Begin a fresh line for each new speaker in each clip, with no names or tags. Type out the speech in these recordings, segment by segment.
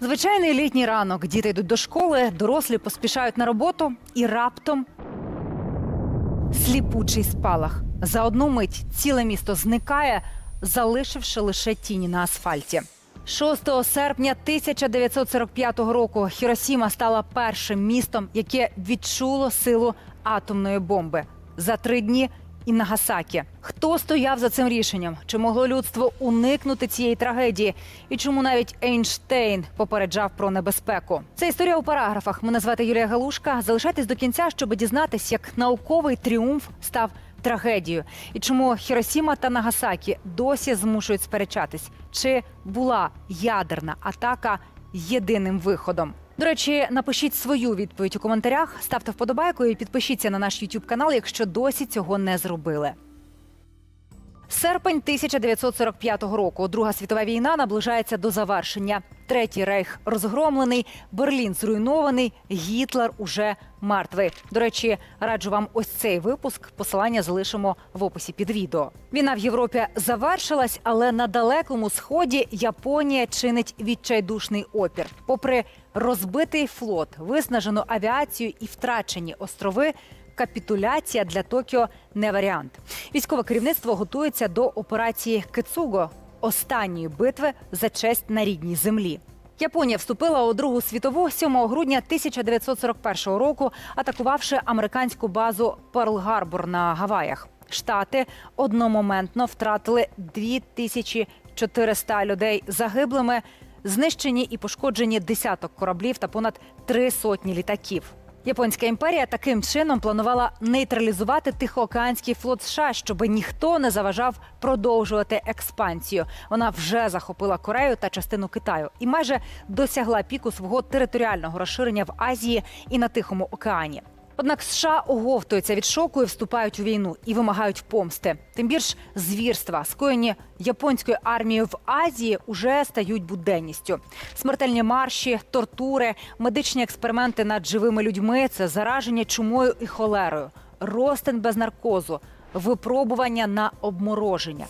Звичайний літній ранок. Діти йдуть до школи, дорослі поспішають на роботу і раптом сліпучий спалах. За одну мить ціле місто зникає, залишивши лише тіні на асфальті. 6 серпня 1945 року Хіросіма стала першим містом, яке відчуло силу атомної бомби. За три дні і Нагасакі. Хто стояв за цим рішенням? Чи могло людство уникнути цієї трагедії? І чому навіть Ейнштейн попереджав про небезпеку? Це історія у параграфах. Мене звати Юлія Галушка. Залишайтесь до кінця, щоб дізнатись, як науковий тріумф став трагедією, і чому Хіросіма та Нагасакі досі змушують сперечатись, чи була ядерна атака єдиним виходом. До речі, напишіть свою відповідь у коментарях, ставте вподобайку і підпишіться на наш YouTube канал, якщо досі цього не зробили. Серпень 1945 року. Друга світова війна наближається до завершення. Третій рейх розгромлений, Берлін зруйнований, Гітлер уже мертвий. До речі, раджу вам ось цей випуск. Посилання залишимо в описі під відео. Війна в Європі завершилась, але на далекому сході Японія чинить відчайдушний опір. Попри розбитий флот, виснажену авіацію і втрачені острови. Капітуляція для Токіо не варіант. Військове керівництво готується до операції Кицуго останньої битви за честь на рідній землі. Японія вступила у Другу світову 7 грудня 1941 року, атакувавши американську базу Перл-Гарбор на Гаваях. Штати одномоментно втратили 2400 людей загиблими, знищені і пошкоджені десяток кораблів та понад три сотні літаків. Японська імперія таким чином планувала нейтралізувати Тихоокеанський флот США, щоб ніхто не заважав продовжувати експансію. Вона вже захопила Корею та частину Китаю і майже досягла піку свого територіального розширення в Азії і на Тихому океані. Однак США оговтуються від шоку і вступають у війну і вимагають помсти. Тим більш звірства, скоєні японською армією в Азії, уже стають буденністю. Смертельні марші, тортури, медичні експерименти над живими людьми це зараження чумою і холерою, розтин без наркозу, випробування на обмороження,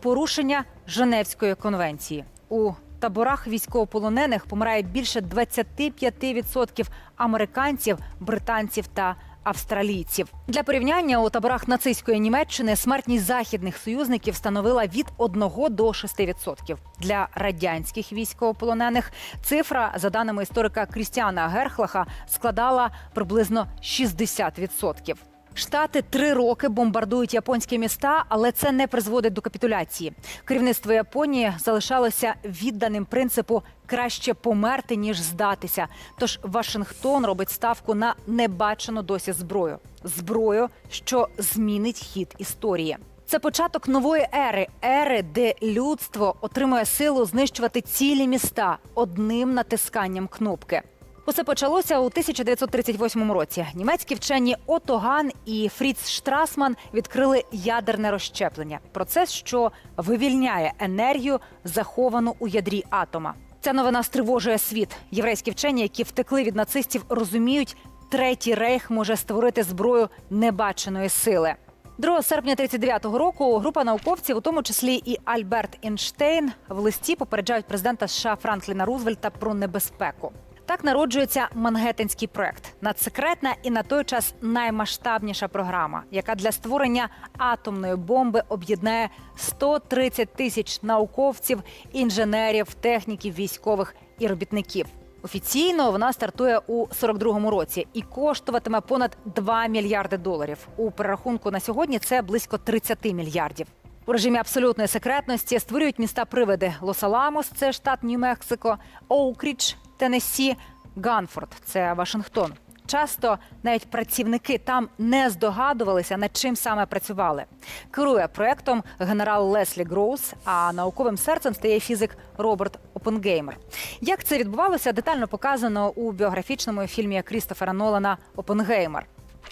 порушення Женевської конвенції. У таборах військовополонених помирає більше 25% американців, британців та австралійців. Для порівняння у таборах нацистської Німеччини смертність західних союзників становила від 1 до 6%. Для радянських військовополонених цифра, за даними історика Крістіана Герхлаха, складала приблизно 60%. Штати три роки бомбардують японські міста, але це не призводить до капітуляції. Керівництво Японії залишалося відданим принципу краще померти ніж здатися. Тож Вашингтон робить ставку на небачену досі зброю зброю, що змінить хід історії. Це початок нової ери, ери, де людство отримує силу знищувати цілі міста одним натисканням кнопки. Усе почалося у 1938 році. Німецькі вчені Отто Ган і Фріц Штрасман відкрили ядерне розщеплення процес, що вивільняє енергію, заховану у ядрі атома. Ця новина стривожує світ. Єврейські вчені, які втекли від нацистів, розуміють, третій рейх може створити зброю небаченої сили. 2 серпня 39-го року група науковців, у тому числі і Альберт Ейнштейн, в листі попереджають президента США Франкліна Рузвельта про небезпеку. Так народжується Мангеттенський проект надсекретна і на той час наймасштабніша програма, яка для створення атомної бомби об'єднає 130 тисяч науковців, інженерів, техніків, військових і робітників. Офіційно вона стартує у 42-му році і коштуватиме понад 2 мільярди доларів. У перерахунку на сьогодні це близько 30 мільярдів. У режимі абсолютної секретності створюють міста привиди Лос-Аламос, це штат Нью-Мексико, Оукрідж, Теннессі, Ганфорд, це Вашингтон. Часто навіть працівники там не здогадувалися, над чим саме працювали. Керує проектом генерал Леслі Гроус, а науковим серцем стає фізик Роберт Опенгеймер. Як це відбувалося, детально показано у біографічному фільмі Крістофера Нолана Опенгеймер.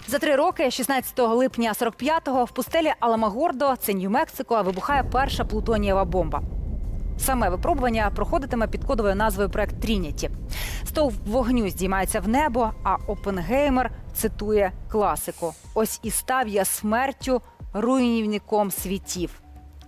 За три роки, 16 липня 45-го, в пустелі Аламагордо, це Нью-Мексико, вибухає перша плутонієва бомба. Саме випробування проходитиме під кодовою назвою проект Трініті. Стовп вогню здіймається в небо, а Опенгеймер цитує класику: ось і став я смертю руйнівником світів.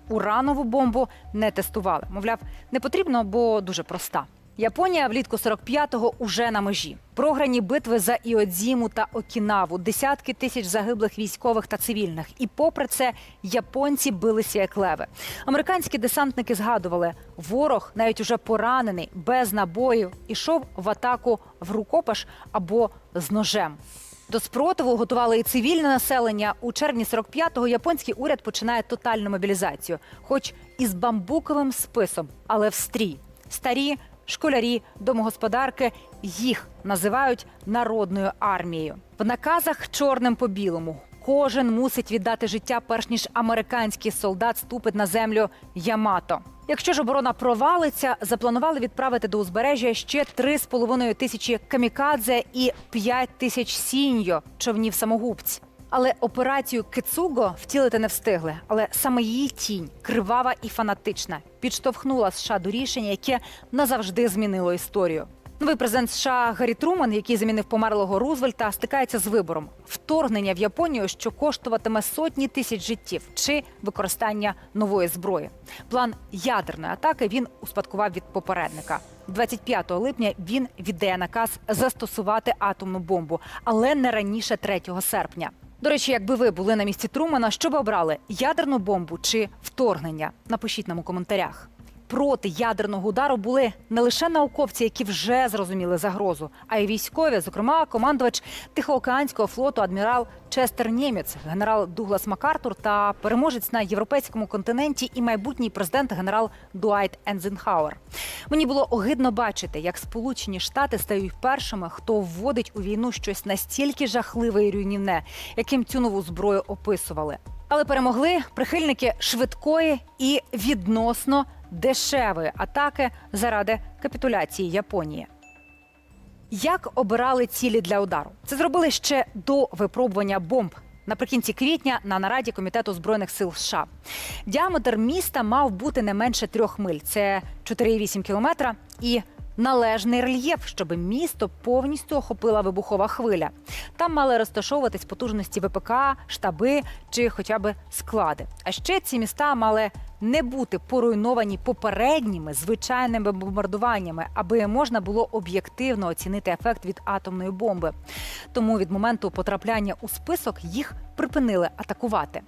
Уранову бомбу не тестували. Мовляв, не потрібно, бо дуже проста. Японія влітку 45-го уже на межі. Програні битви за Іодзіму та Окінаву, десятки тисяч загиблих військових та цивільних. І попри це японці билися як леви. Американські десантники згадували, ворог, навіть уже поранений, без набоїв, ішов в атаку в рукопаш або з ножем. До спротиву готували і цивільне населення. У червні 45-го японський уряд починає тотальну мобілізацію, хоч і з бамбуковим списом, але в стрій. Старі, школярі, домогосподарки їх називають народною армією. В наказах чорним по білому. Кожен мусить віддати життя, перш ніж американський солдат ступить на землю Ямато. Якщо ж оборона провалиться, запланували відправити до узбережжя ще 3,5 тисячі камікадзе і 5 тисяч сіньо човнів самогубць. Але операцію Кицуго втілити не встигли. Але саме її тінь, кривава і фанатична, підштовхнула США до рішення, яке назавжди змінило історію. Новий президент США Гаррі Труман, який замінив померлого Рузвельта, стикається з вибором вторгнення в Японію, що коштуватиме сотні тисяч життів, чи використання нової зброї. План ядерної атаки він успадкував від попередника. 25 липня він віддає наказ застосувати атомну бомбу, але не раніше 3 серпня. До речі, якби ви були на місці Трумана, що б обрали ядерну бомбу чи вторгнення? Напишіть нам у коментарях. Проти ядерного удару були не лише науковці, які вже зрозуміли загрозу, а й військові, зокрема, командувач Тихоокеанського флоту адмірал Честер Нємець, генерал Дуглас Макартур та переможець на європейському континенті і майбутній президент генерал Дуайт Ензенхауер. Мені було огидно бачити, як Сполучені Штати стають першими, хто вводить у війну щось настільки жахливе і руйнівне, яким цю нову зброю описували. Але перемогли прихильники швидкої і відносно дешевої атаки заради капітуляції Японії. Як обирали цілі для удару? Це зробили ще до випробування бомб. Наприкінці квітня на нараді комітету збройних сил США діаметр міста мав бути не менше трьох миль. Це 4,8 кілометра і належний рельєф, щоб місто повністю охопила вибухова хвиля. Там мали розташовуватись потужності ВПК, штаби чи хоча б склади. А ще ці міста мали не бути поруйновані попередніми звичайними бомбардуваннями, аби можна було об'єктивно оцінити ефект від атомної бомби. Тому від моменту потрапляння у список їх припинили атакувати.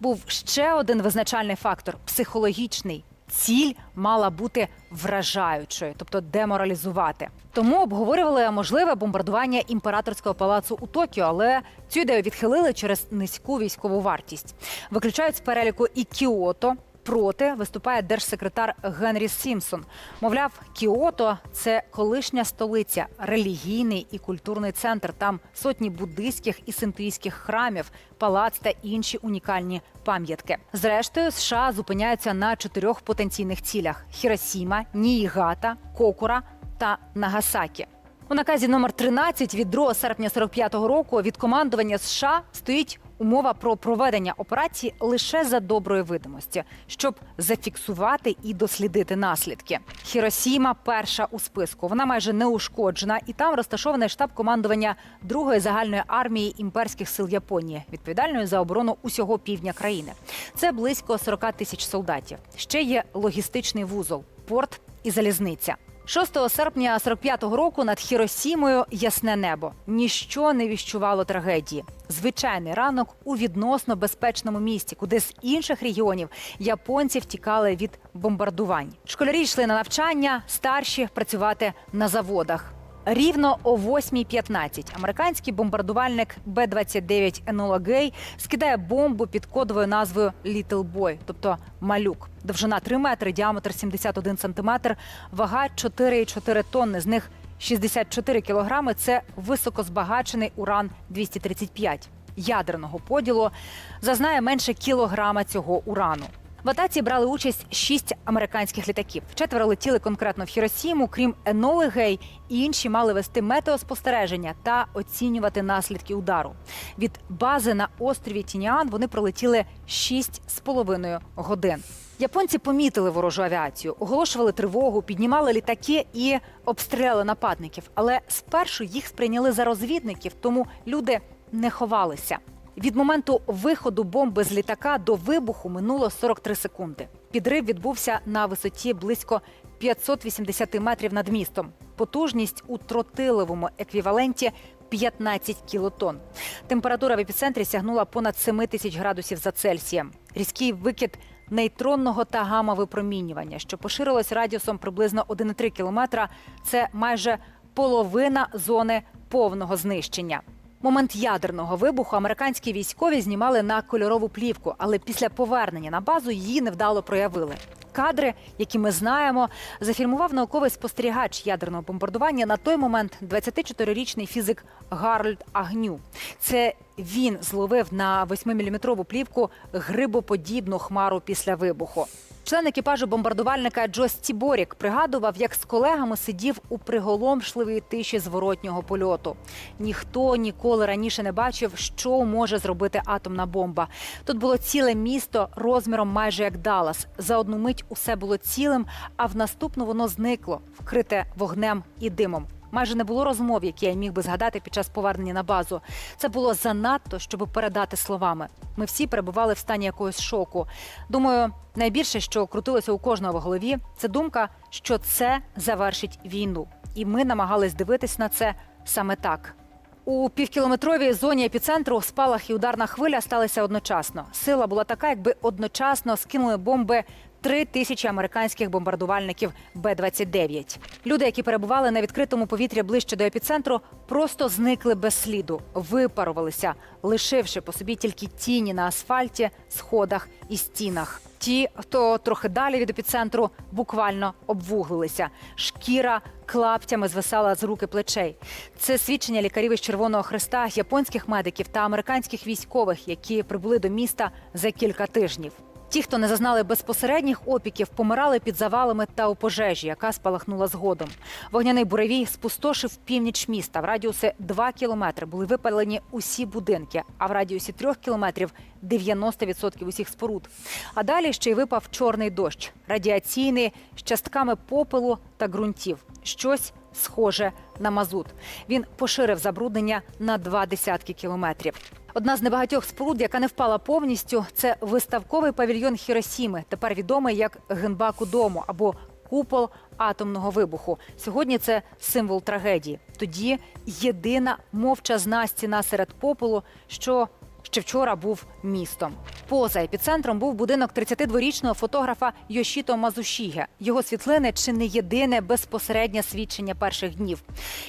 Був ще один визначальний фактор психологічний. Ціль мала бути вражаючою, тобто деморалізувати. Тому обговорювали можливе бомбардування імператорського палацу у Токіо, але цю ідею відхилили через низьку військову вартість. Виключають з переліку і Кіото. Проти виступає держсекретар Генрі Сімпсон. Мовляв, Кіото це колишня столиця, релігійний і культурний центр. Там сотні буддийських і синтуїстських храмів, палац та інші унікальні пам'ятки. Зрештою, США зупиняються на чотирьох потенційних цілях: Хіросіма, Ніїгата, Кокура та Нагасакі. У наказі номер 13 від 2 серпня 45-го року від командування США стоїть умова про проведення операції лише за доброї видимості, щоб зафіксувати і дослідити наслідки. Хіросіма перша у списку. Вона майже неушкоджена, і там розташований штаб командування другої загальної армії імперських сил Японії, відповідальної за оборону усього півдня країни. Це близько 40 тисяч солдатів. Ще є логістичний вузол, порт і залізниця. 6 серпня 45-го року над Хіросімою ясне небо. Ніщо не віщувало трагедії. Звичайний ранок у відносно безпечному місті, куди з інших регіонів японці втікали від бомбардувань. Школярі йшли на навчання, старші працювати на заводах. Рівно о 8.15 американський бомбардувальник Б-29 Енола Гей скидає бомбу під кодовою назвою «Little Boy», тобто малюк. Довжина 3 метри, діаметр 71 сантиметр, вага 4,4 тонни. З них 64 кілограми – це високозбагачений уран 235. Ядерного поділу зазнає менше кілограма цього урану. В атаці брали участь шість американських літаків. Четверо летіли конкретно в Хіросіму. Крім Еноли Гей, інші мали вести метеоспостереження та оцінювати наслідки удару. Від бази на острові Тініан вони пролетіли шість з половиною годин. Японці помітили ворожу авіацію, оголошували тривогу, піднімали літаки і обстріляли нападників. Але спершу їх сприйняли за розвідників, тому люди не ховалися. Від моменту виходу бомби з літака до вибуху минуло 43 секунди. Підрив відбувся на висоті близько 580 метрів над містом. Потужність у тротиловому еквіваленті 15 кілотон. Температура в епіцентрі сягнула понад 7 тисяч градусів за Цельсієм. Різкий викид нейтронного та гамма-випромінювання, що поширилось радіусом приблизно 1,3 кілометра. Це майже половина зони повного знищення. Момент ядерного вибуху американські військові знімали на кольорову плівку, але після повернення на базу її невдало проявили. Кадри, які ми знаємо, зафільмував науковий спостерігач ядерного бомбардування на той момент 24-річний фізик Гарольд Агню. Це він зловив на 8-мм плівку грибоподібну хмару після вибуху. Член екіпажу бомбардувальника Джо Стіборік пригадував, як з колегами сидів у приголомшливій тиші зворотнього польоту. Ніхто ніколи раніше не бачив, що може зробити атомна бомба. Тут було ціле місто розміром майже як Даллас. За одну мить усе було цілим, а в наступну воно зникло, вкрите вогнем і димом. Майже не було розмов, які я міг би згадати під час повернення на базу. Це було занадто, щоб передати словами. Ми всі перебували в стані якогось шоку. Думаю, найбільше, що крутилося у кожного в голові, це думка, що це завершить війну. І ми намагались дивитись на це саме так. У півкілометровій зоні епіцентру спалах і ударна хвиля сталися одночасно. Сила була така, якби одночасно скинули бомби три тисячі американських бомбардувальників Б-29. Люди, які перебували на відкритому повітрі ближче до епіцентру, просто зникли без сліду, випарувалися, лишивши по собі тільки тіні на асфальті, сходах і стінах. Ті, хто трохи далі від епіцентру, буквально обвуглилися. Шкіра клаптями звисала з руки плечей. Це свідчення лікарів із Червоного Христа, японських медиків та американських військових, які прибули до міста за кілька тижнів. Ті, хто не зазнали безпосередніх опіків, помирали під завалами та у пожежі, яка спалахнула згодом. Вогняний буревій спустошив північ міста. В радіусі 2 кілометри були випалені усі будинки, а в радіусі 3 кілометрів 90% усіх споруд. А далі ще й випав чорний дощ, радіаційний з частками попелу та ґрунтів. Щось схоже на мазут. Він поширив забруднення на два десятки кілометрів. Одна з небагатьох споруд, яка не впала повністю, це виставковий павільйон Хіросіми, тепер відомий як Генбаку дому або купол атомного вибуху. Сьогодні це символ трагедії. Тоді єдина мовчазна стіна серед попелу, що ще вчора був містом. Поза епіцентром був будинок 32-річного фотографа Йошіто Мазушіге. Його світлини чи не єдине безпосереднє свідчення перших днів.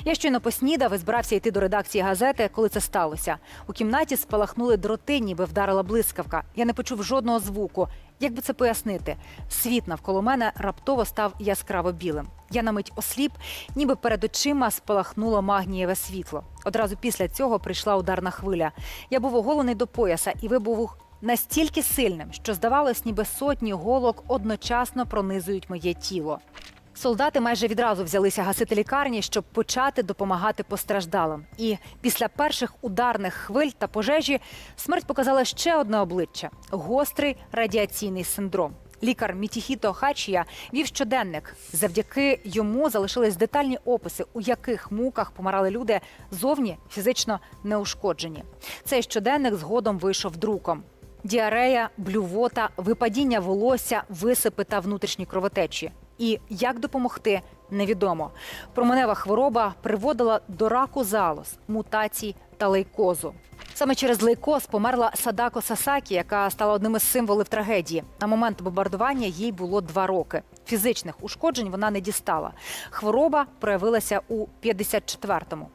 Я щойно поснідав і збирався йти до редакції газети, коли це сталося. У кімнаті спалахнули дроти, ніби вдарила блискавка. Я не почув жодного звуку. Як би це пояснити? Світ навколо мене раптово став яскраво білим. Я на мить осліп, ніби перед очима спалахнуло магнієве світло. Одразу після цього прийшла ударна хвиля. Я був оголений до пояса, і вибув настільки сильним, що здавалось, ніби сотні голок одночасно пронизують моє тіло. Солдати майже відразу взялися гасити лікарні, щоб почати допомагати постраждалим. І після перших ударних хвиль та пожежі смерть показала ще одне обличчя гострий радіаційний синдром. Лікар Мітіхіто Хачія вів щоденник. Завдяки йому залишились детальні описи, у яких муках помирали люди зовні фізично неушкоджені. Цей щоденник згодом вийшов друком. Діарея, блювота, випадіння волосся, висипи та внутрішні кровотечі. І як допомогти, невідомо. Променева хвороба приводила до раку залоз, мутацій та лейкозу. Саме через лейкоз померла Садако Сасакі, яка стала одним із символів трагедії. На момент бомбардування їй було два роки. Фізичних ушкоджень вона не дістала. Хвороба проявилася у 54-му.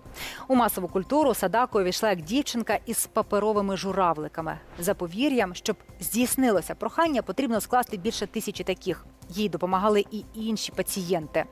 У масову культуру Садако увійшла як дівчинка із паперовими журавликами. За повір'ям, щоб здійснилося прохання, потрібно скласти більше тисячі таких. Їй допомагали і інші пацієнти.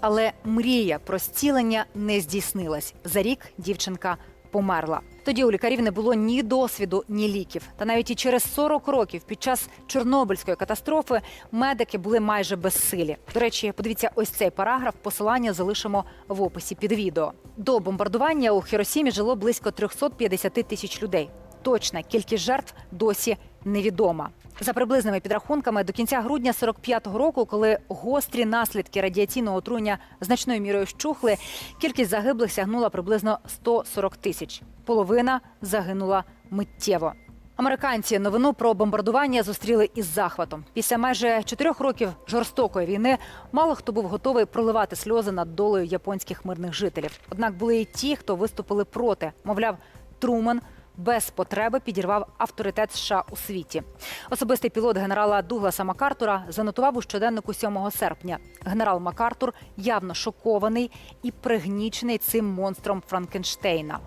Але мрія про зцілення не здійснилась. За рік дівчинка померла. Тоді у лікарів не було ні досвіду, ні ліків. Та навіть і через 40 років під час Чорнобильської катастрофи медики були майже безсилі. До речі, подивіться ось цей параграф. Посилання залишимо в описі під відео. До бомбардування у Хіросімі жило близько 350 тисяч людей. Точна кількість жертв досі невідома. За приблизними підрахунками, до кінця грудня 45-го року, коли гострі наслідки радіаційного отруєння значною мірою вщухли, кількість загиблих сягнула приблизно 140 тисяч. Половина загинула миттєво. Американці новину про бомбардування зустріли із захватом. Після майже чотирьох років жорстокої війни мало хто був готовий проливати сльози над долею японських мирних жителів. Однак були і ті, хто виступили проти. Мовляв, Труман без потреби підірвав авторитет США у світі. Особистий пілот генерала Дугласа Макартура занотував у щоденнику 7 серпня. Генерал Макартур явно шокований і пригнічений цим монстром Франкенштейна.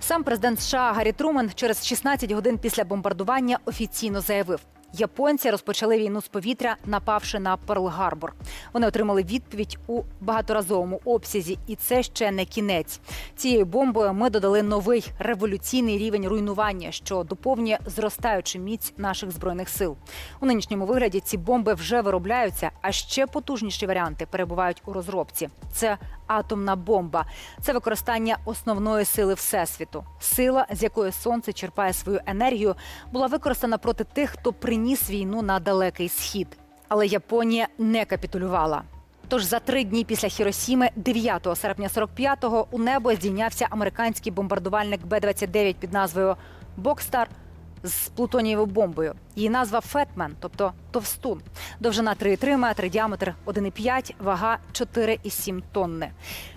Сам президент США Гаррі Трумен через 16 годин після бомбардування офіційно заявив. Японці розпочали війну з повітря, напавши на Перл-Гарбор. Вони отримали відповідь у багаторазовому обсязі, і це ще не кінець. Цією бомбою ми додали новий революційний рівень руйнування, що доповнює зростаючу міць наших збройних сил. У нинішньому вигляді ці бомби вже виробляються, а ще потужніші варіанти перебувають у розробці. Це атомна бомба, це використання основної сили всесвіту. Сила, з якої сонце черпає свою енергію, була використана проти тих, хто приніс війну на далекий схід. Але Японія не капітулювала. Тож за три дні після Хіросіми, 9 серпня 45-го, у небо здійнявся американський бомбардувальник Б-29 під назвою Бокстар з плутонієвою бомбою. Її назва Фетмен, тобто товстун. Довжина 3,3 метри, діаметр 1,5, вага 4,7 тонни.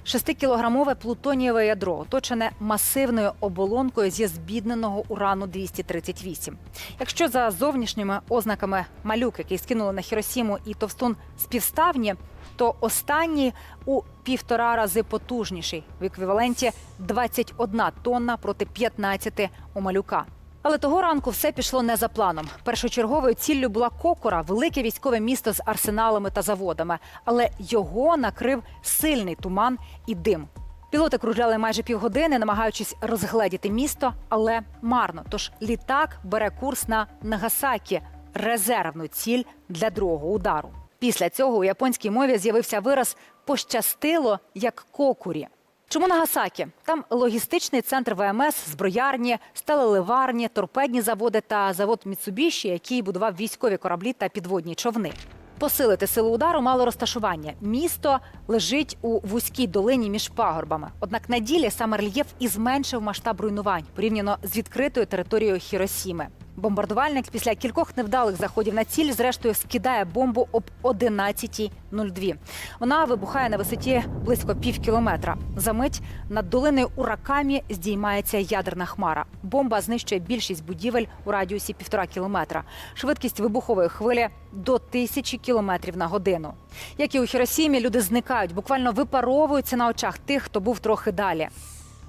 Шестикілограмове плутонієве ядро, оточене масивною оболонкою зі збідненого урану 238. Якщо за зовнішніми ознаками малюк, який скинули на Хіросіму і товстун співставні, то останній у півтора рази потужніший в еквіваленті 21 тонна проти 15 у малюка. Але того ранку все пішло не за планом. Першочерговою ціллю була Кокора, велике військове місто з арсеналами та заводами. Але його накрив сильний туман і дим. Пілоти кружляли майже півгодини, намагаючись розгледіти місто, але марно. Тож літак бере курс на Нагасакі резервну ціль для другого удару. Після цього у японській мові з'явився вираз пощастило як кокурі. Чому Нагасакі? Там логістичний центр ВМС, зброярні, сталеливарні, торпедні заводи та завод Міцубіші, який будував військові кораблі та підводні човни. Посилити силу удару мало розташування. Місто лежить у вузькій долині між пагорбами. Однак на ділі саме рельєф і зменшив масштаб руйнувань порівняно з відкритою територією Хіросіми. Бомбардувальник після кількох невдалих заходів на ціль, зрештою, скидає бомбу об 11.02. Вона вибухає на висоті близько пів кілометра. За мить над долиною Уракамі здіймається ядерна хмара. Бомба знищує більшість будівель у радіусі півтора кілометра. Швидкість вибухової хвилі до тисячі кілометрів на годину. Як і у Хіросімі, люди зникають, буквально випаровуються на очах тих, хто був трохи далі.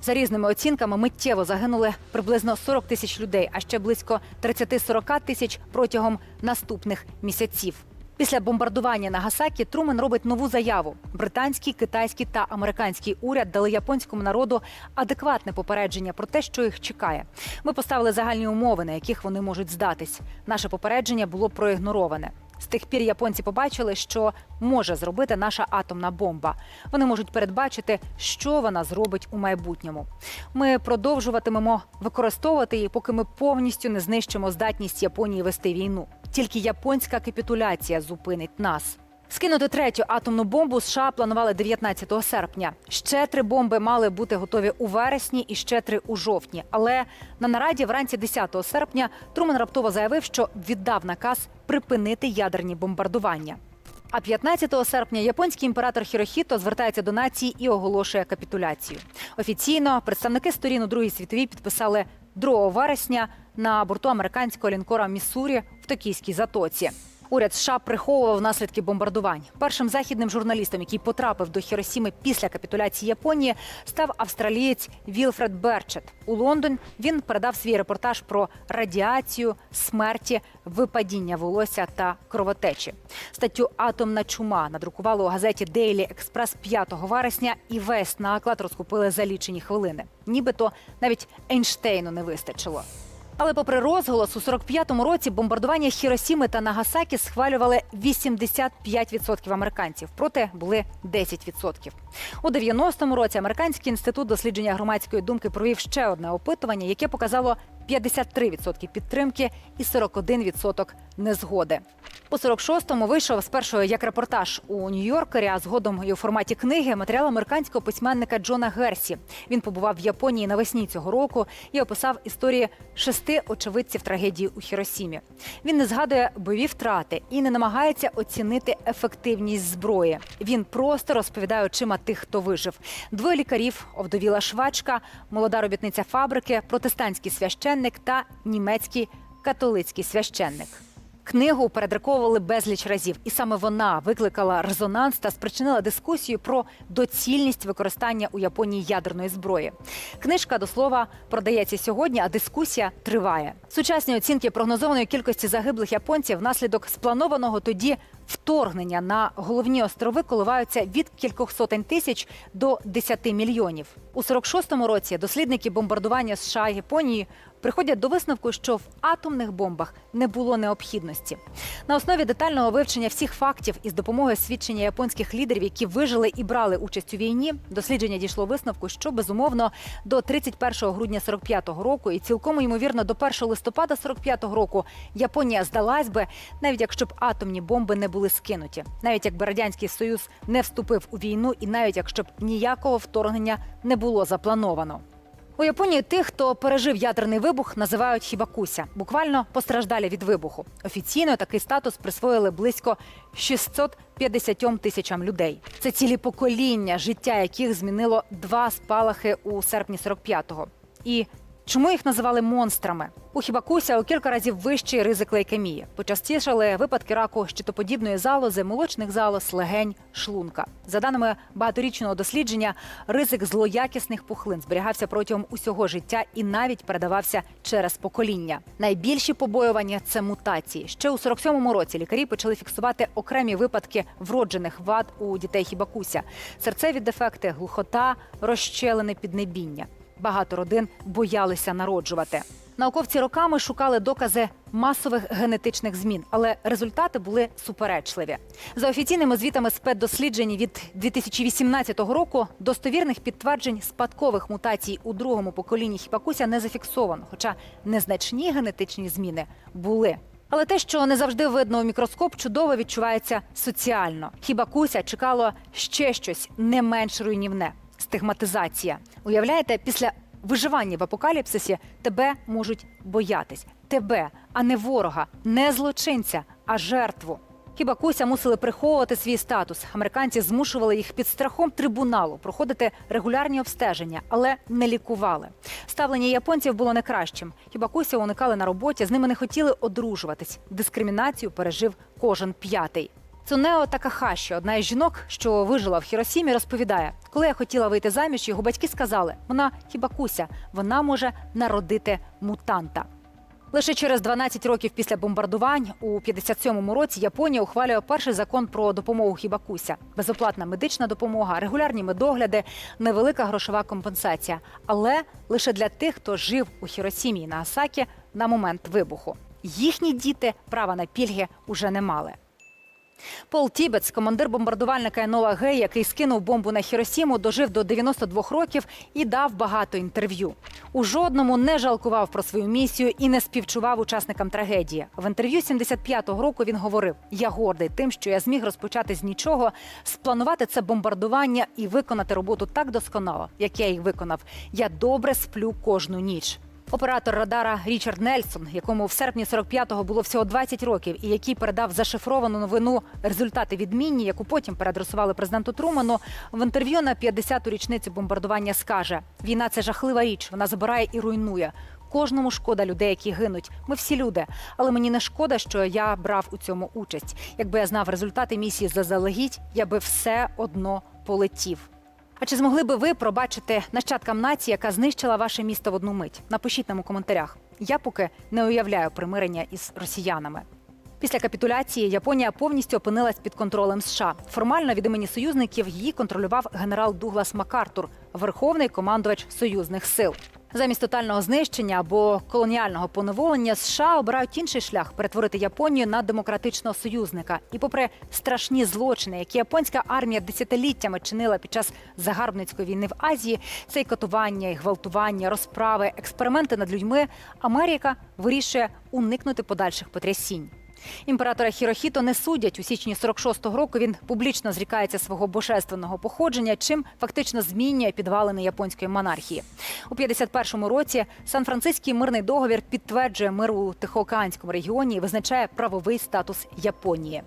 За різними оцінками миттєво загинули приблизно 40 тисяч людей, а ще близько 30-40 тисяч протягом наступних місяців. Після бомбардування Нагасакі Трумен робить нову заяву. Британський, китайський та американський уряд дали японському народу адекватне попередження про те, що їх чекає. Ми поставили загальні умови, на яких вони можуть здатись. Наше попередження було проігнороване. З тих пір японці побачили, що може зробити наша атомна бомба. Вони можуть передбачити, що вона зробить у майбутньому. Ми продовжуватимемо використовувати її, поки ми повністю не знищимо здатність Японії вести війну. Тільки японська капітуляція зупинить нас. Скинути третю атомну бомбу США планували 19 серпня. Ще три бомби мали бути готові у вересні і ще три у жовтні. Але на нараді вранці 10 серпня Трумен раптово заявив, що віддав наказ припинити ядерні бомбардування. А 15 серпня японський імператор Хірохіто звертається до нації і оголошує капітуляцію. Офіційно представники сторін у Другій світовій підписали 2 вересня на борту американського лінкора Міссурі в Токійській затоці. Уряд США приховував наслідки бомбардувань. Першим західним журналістом, який потрапив до Хіросіми після капітуляції Японії, став австралієць Вілфред Берчет. У Лондон він передав свій репортаж про радіацію, смерті, випадіння волосся та кровотечі. Статтю Атомна чума надрукували у газеті Daily Express 5 вересня, і весь наклад розкупили за лічені хвилини. Нібито навіть Ейнштейну не вистачило. Але попри розголос, у 45-му році бомбардування Хіросіми та Нагасакі схвалювали 85% американців, проте були 10%. У 90-му році американський інститут дослідження громадської думки провів ще одне опитування, яке показало 53% підтримки і 41% незгоди. У 46-му вийшов спершу як репортаж у Нью-Йоркері, а згодом і у форматі книги матеріал американського письменника Джона Герсі. Він побував в Японії навесні цього року і описав історії шести очевидців трагедії у Хіросімі. Він не згадує бойові втрати і не намагається оцінити ефективність зброї. Він просто розповідає очима тих, хто вижив. Двоє лікарів, овдовіла швачка, молода робітниця фабрики, протестантський священник та німецький католицький священник. Книгу передраковували безліч разів, і саме вона викликала резонанс та спричинила дискусію про доцільність використання у Японії ядерної зброї. Книжка до слова продається сьогодні, а дискусія триває. Сучасні оцінки прогнозованої кількості загиблих японців внаслідок спланованого тоді вторгнення на головні острови коливаються від кількох сотень тисяч до 10 мільйонів. У 46-му році дослідники бомбардування США і Японії приходять до висновку, що в атомних бомбах не було необхідності. На основі детального вивчення всіх фактів із допомогою свідчення японських лідерів, які вижили і брали участь у війні, дослідження дійшло висновку, що безумовно до 31 грудня 45-го року і цілком ймовірно до 1 листопада 45-го року Японія здалась би, навіть якщо б атомні бомби не були скинуті, навіть якби радянський союз не вступив у війну, і навіть якщо б ніякого вторгнення не було заплановано. У Японії тих, хто пережив ядерний вибух, називають хібакуся, буквально постраждалі від вибуху. Офіційно такий статус присвоїли близько 650 тисячам людей. Це цілі покоління, життя яких змінило два спалахи у серпні 45-го. І Чому їх називали монстрами? У хібакуся у кілька разів вищий ризик лейкемії. Почастішали випадки раку щитоподібної залози, молочних залоз, легень, шлунка. За даними багаторічного дослідження, ризик злоякісних пухлин зберігався протягом усього життя і навіть передавався через покоління. Найбільші побоювання це мутації. Ще у 47-му році лікарі почали фіксувати окремі випадки вроджених вад у дітей хібакуся: серцеві дефекти, глухота, розщелене піднебіння. Багато родин боялися народжувати. Науковці роками шукали докази масових генетичних змін, але результати були суперечливі. За офіційними звітами спецдосліджень від 2018 року достовірних підтверджень спадкових мутацій у другому поколінні хіпакуся не зафіксовано, хоча незначні генетичні зміни були. Але те, що не завжди видно у мікроскоп, чудово відчувається соціально. Хібакуся чекало ще щось не менш руйнівне стигматизація. Уявляєте, після виживання в апокаліпсисі тебе можуть боятись. Тебе, а не ворога, не злочинця, а жертву. Хіба Куся мусили приховувати свій статус. Американці змушували їх під страхом трибуналу проходити регулярні обстеження, але не лікували. Ставлення японців було не кращим. Хіба Куся уникали на роботі, з ними не хотіли одружуватись. Дискримінацію пережив кожен п'ятий. Цунео Такахаші, одна із жінок, що вижила в Хіросімі, розповідає, коли я хотіла вийти заміж, його батьки сказали, вона хіба куся, вона може народити мутанта. Лише через 12 років після бомбардувань у 57-му році Японія ухвалює перший закон про допомогу хібакуся. Безоплатна медична допомога, регулярні медогляди, невелика грошова компенсація. Але лише для тих, хто жив у Хіросімі і Нагасакі на момент вибуху. Їхні діти права на пільги уже не мали. Пол Тібетс, командир бомбардувальника Енола Гей, який скинув бомбу на Хіросіму, дожив до 92 років і дав багато інтерв'ю. У жодному не жалкував про свою місію і не співчував учасникам трагедії. В інтерв'ю 75-го року він говорив: Я гордий тим, що я зміг розпочати з нічого, спланувати це бомбардування і виконати роботу так досконало, як я їх виконав. Я добре сплю кожну ніч. Оператор радара Річард Нельсон, якому в серпні 45-го було всього 20 років, і який передав зашифровану новину результати відмінні, яку потім переадресували президенту Труману, в інтерв'ю на 50-ту річницю бомбардування скаже: війна це жахлива річ, вона забирає і руйнує. Кожному шкода людей, які гинуть. Ми всі люди. Але мені не шкода, що я брав у цьому участь. Якби я знав результати місії заздалегідь, я би все одно полетів. А чи змогли би ви пробачити нащадкам нації, яка знищила ваше місто в одну мить? Напишіть нам у коментарях. Я поки не уявляю примирення із росіянами. Після капітуляції Японія повністю опинилась під контролем США. Формально від імені союзників її контролював генерал Дуглас Макартур, верховний командувач союзних сил. Замість тотального знищення або колоніального поневолення США обирають інший шлях перетворити Японію на демократичного союзника. І, попри страшні злочини, які японська армія десятиліттями чинила під час загарбницької війни в Азії, це й катування, і гвалтування, розправи, експерименти над людьми, Америка вирішує уникнути подальших потрясінь. Імператора Хірохіто не судять. У січні 46-го року він публічно зрікається свого божественного походження, чим фактично змінює підвалини японської монархії. У 51-му році Сан-Франциський мирний договір підтверджує мир у Тихоокеанському регіоні і визначає правовий статус Японії.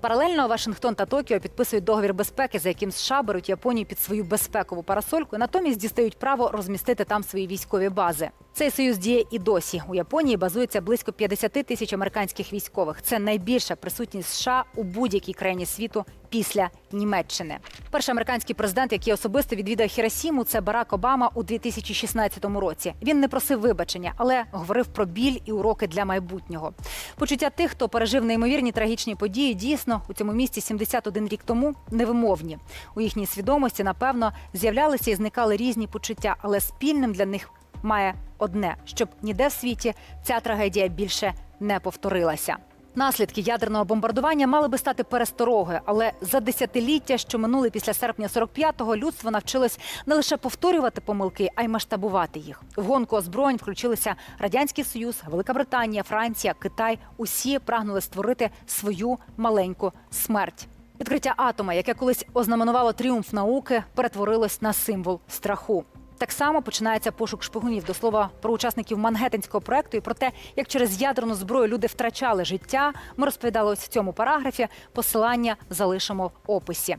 Паралельно Вашингтон та Токіо підписують договір безпеки, за яким США беруть Японію під свою безпекову парасольку, і натомість дістають право розмістити там свої військові бази. Цей союз діє і досі. У Японії базується близько 50 тисяч американських військових. Це найбільша присутність США у будь-якій країні світу після Німеччини. Перший американський президент, який особисто відвідав Хіросіму, це Барак Обама у 2016 році. Він не просив вибачення, але говорив про біль і уроки для майбутнього. Почуття тих, хто пережив неймовірні трагічні події, дійсно у цьому місті 71 рік тому невимовні. У їхній свідомості, напевно, з'являлися і зникали різні почуття, але спільним для них має одне, щоб ніде в світі ця трагедія більше не повторилася. Наслідки ядерного бомбардування мали би стати пересторогою, але за десятиліття, що минули після серпня 45-го, людство навчилось не лише повторювати помилки, а й масштабувати їх. В гонку озброєнь включилися радянський союз, Велика Британія, Франція, Китай. Усі прагнули створити свою маленьку смерть. Відкриття атома, яке колись ознаменувало тріумф науки, перетворилось на символ страху. Так само починається пошук шпигунів до слова про учасників Мангеттенського проекту і про те, як через ядерну зброю люди втрачали життя. Ми розповідали ось в цьому параграфі. Посилання залишимо в описі.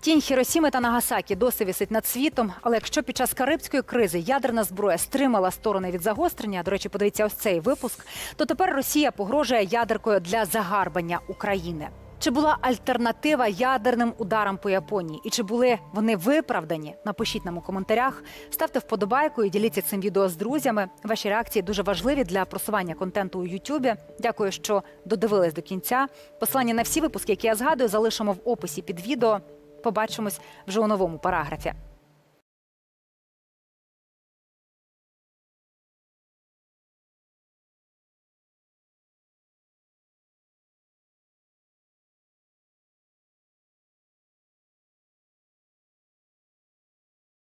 Тінь Хіросіми та Нагасакі досі висить над світом. Але якщо під час карибської кризи ядерна зброя стримала сторони від загострення, до речі, подивіться ось цей випуск, то тепер Росія погрожує ядеркою для загарбання України. Чи була альтернатива ядерним ударам по Японії? І чи були вони виправдані? Напишіть нам у коментарях. Ставте вподобайку і діліться цим відео з друзями. Ваші реакції дуже важливі для просування контенту у Ютубі. Дякую, що додивились до кінця. Посилання на всі випуски, які я згадую, залишимо в описі під відео. Побачимось вже у новому параграфі.